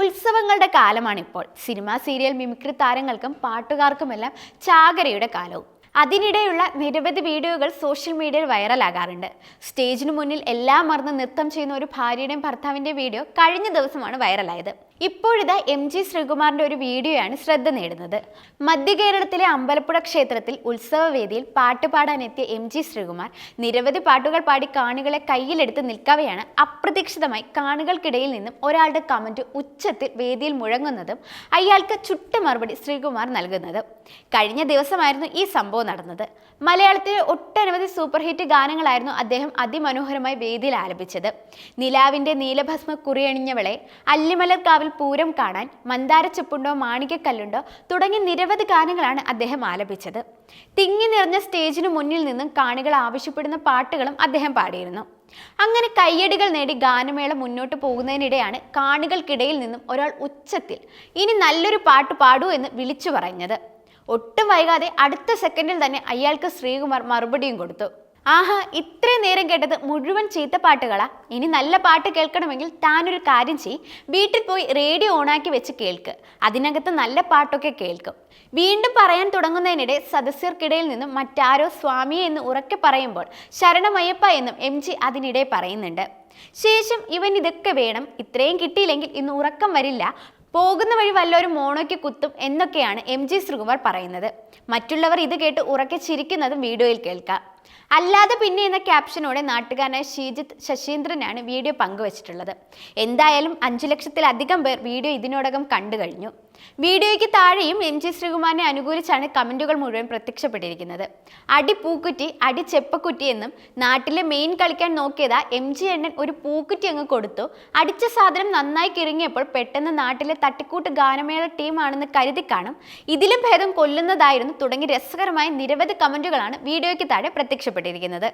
ഉത്സവങ്ങളുടെ കാലമാണിപ്പോൾ. Cinema serial mimicry താരങ്ങൾക്കും പാട്ടുകാർക്കുമെല്ലാം ചാകരയുടെ കാലവും. അതിനിടെയുള്ള നിരവധി വീഡിയോകൾ സോഷ്യൽ മീഡിയയിൽ വൈറലാകാറുണ്ട് സ്റ്റേജിന് മുന്നിൽ എല്ലാം മറന്ന് നൃത്തം ചെയ്യുന്ന ഒരു ഭാര്യയുടെയും ഭർത്താവിന്റെയും വീഡിയോ കഴിഞ്ഞ ദിവസമാണ് വൈറലായത് ഇപ്പോഴിതാ എം ജി ശ്രീകുമാറിന്റെ ഒരു വീഡിയോയാണ് ശ്രദ്ധ നേടുന്നത്. മധ്യ കേരളത്തിലെ അമ്പലപ്പുഴ ക്ഷേത്രത്തിൽ ഉത്സവവേദിയിൽ പാട്ട് പാടാനെത്തിയ എം ജി ശ്രീകുമാർ നിരവധി പാട്ടുകൾ പാടി കാണികളെ കയ്യിലെടുത്ത് നിൽക്കവെയാണ് അപ്രതീക്ഷിതമായി കാണികൾക്കിടയിൽ നിന്നും ഒരാളുടെ കമന്റ് ഉച്ചത്തിൽ വേദിയിൽ മുഴങ്ങുന്നതും അയാൾക്ക് ചുട്ട മറുപടി ശ്രീകുമാർ നൽകുന്നതും. കഴിഞ്ഞ ദിവസമായിരുന്നു ഈ സംഭവം നടന്നത്. മലയാളത്തിലെ ഒട്ടനവധി സൂപ്പർ ഹിറ്റ് ഗാനങ്ങളായിരുന്നു അദ്ദേഹം അതിമനോഹരമായി വേദിയിൽ ആലപിച്ചത്. നിലാവിന്റെ നീലഭസ്മ കുറിയണിഞ്ഞവളെ അല്ലിമലർ കാവിൽ പൂരം കാണാൻ മന്ദാര മാണിക്കക്കല്ലുണ്ടോ തുടങ്ങി നിരവധി ഗാനങ്ങളാണ് അദ്ദേഹം ആലപിച്ചത്. തിങ്ങി നിറഞ്ഞ സ്റ്റേജിനു മുന്നിൽ നിന്നും കാണികൾ ആവശ്യപ്പെടുന്ന പാട്ടുകളും അദ്ദേഹം പാടിയിരുന്നു. അങ്ങനെ കയ്യടികൾ നേടി ഗാനമേള മുന്നോട്ട് പോകുന്നതിനിടെയാണ് കാണികൾക്കിടയിൽ നിന്നും ഒരാൾ ഉച്ചത്തിൽ ഇനി നല്ലൊരു പാട്ട് പാടൂ എന്ന് വിളിച്ചു പറഞ്ഞത്. ഒട്ടും വൈകാതെ അടുത്ത സെക്കൻഡിൽ തന്നെ അയാൾക്ക് ശ്രീകുമാർ മറുപടിയും കൊടുത്തു. ആഹാ ഇത്രയും നേരം കേട്ടത് മുഴുവൻ ചീത്ത പാട്ടുകളാ. ഇനി നല്ല പാട്ട് കേൾക്കണമെങ്കിൽ താനൊരു കാര്യം ചെയ് വീട്ടിൽ പോയി റേഡിയോ ഓണാക്കി വെച്ച് കേൾക്ക്. അതിനകത്ത് നല്ല പാട്ടൊക്കെ കേൾക്കും. വീണ്ടും പറയാൻ തുടങ്ങുന്നതിനിടെ സദസ്യർക്കിടയിൽ നിന്നും മറ്റാരോ സ്വാമിയെ എന്ന് ഉറക്കെ പറയുമ്പോൾ ശരണമയ്യപ്പ എന്നും എം ജി അതിനിടെ പറയുന്നുണ്ട്. ശേഷം ഇവൻ ഇതൊക്കെ വേണം. ഇത്രയും കിട്ടിയില്ലെങ്കിൽ ഇന്ന് ഉറക്കം വരില്ല. പോകുന്ന വഴി വല്ലവരും മോണോയ്ക്ക് കുത്തും എന്നൊക്കെയാണ് എം ജി ശ്രീകുമാർ പറയുന്നത്. മറ്റുള്ളവർ ഇത് കേട്ട് ഉറക്കെ ചിരിക്കുന്നതും വീഡിയോയിൽ കേൾക്കാം. അല്ലാതെ പിന്നെ എന്ന ക്യാപ്ഷനോടെ നാട്ടുകാരനായ ഷീജിത്ത് ശശീന്ദ്രനാണ് വീഡിയോ പങ്കുവച്ചിട്ടുള്ളത്. എന്തായാലും അഞ്ചു ലക്ഷത്തിലധികം പേർ വീഡിയോ ഇതിനോടകം കണ്ടു കഴിഞ്ഞു. വീഡിയോയ്ക്ക് താഴെയും എം ജി ശ്രീകുമാറിനെ അനുകൂലിച്ചാണ് കമന്റുകൾ മുഴുവൻ പ്രത്യക്ഷപ്പെട്ടിരിക്കുന്നത്. അടി പൂക്കുറ്റി അടി ചെപ്പക്കുറ്റി എന്നും നാട്ടിലെ മെയിൻ കളിക്കാൻ നോക്കിയതാ എം ജി എണ്ണൻ ഒരു പൂക്കുറ്റി അങ്ങ് കൊടുത്തു. അടിച്ച സാധനം നന്നായി കിറങ്ങിയപ്പോൾ പെട്ടെന്ന് നാട്ടിലെ തട്ടിക്കൂട്ട് ഗാനമേള ടീമാണെന്ന് കരുതി കാണും. ഇതിലും ഭേദം കൊല്ലുന്നതായിരുന്നു തുടങ്ങി രസകരമായ നിരവധി കമന്റുകളാണ് വീഡിയോയ്ക്ക് താഴെ പ്രത്യക്ഷപ്പെട്ടിരിക്കുന്നത്.